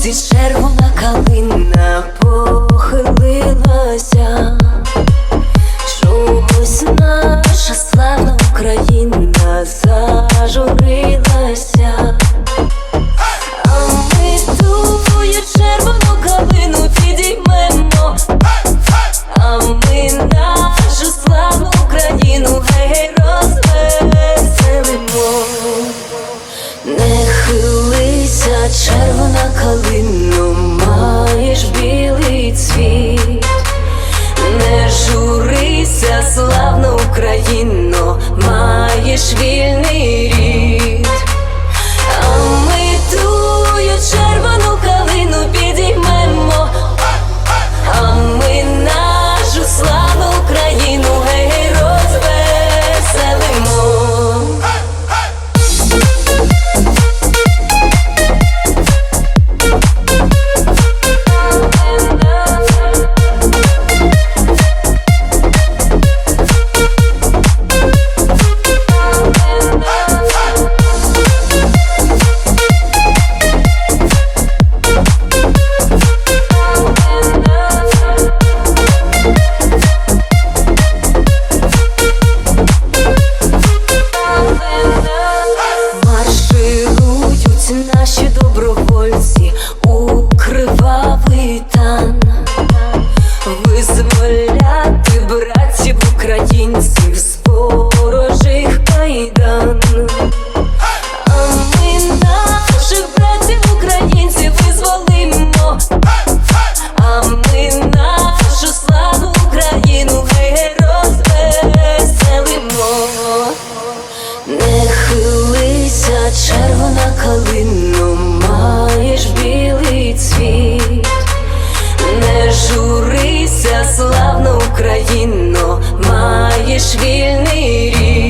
зі червона калина. Наші добровольці Україно, маєш вільний рід,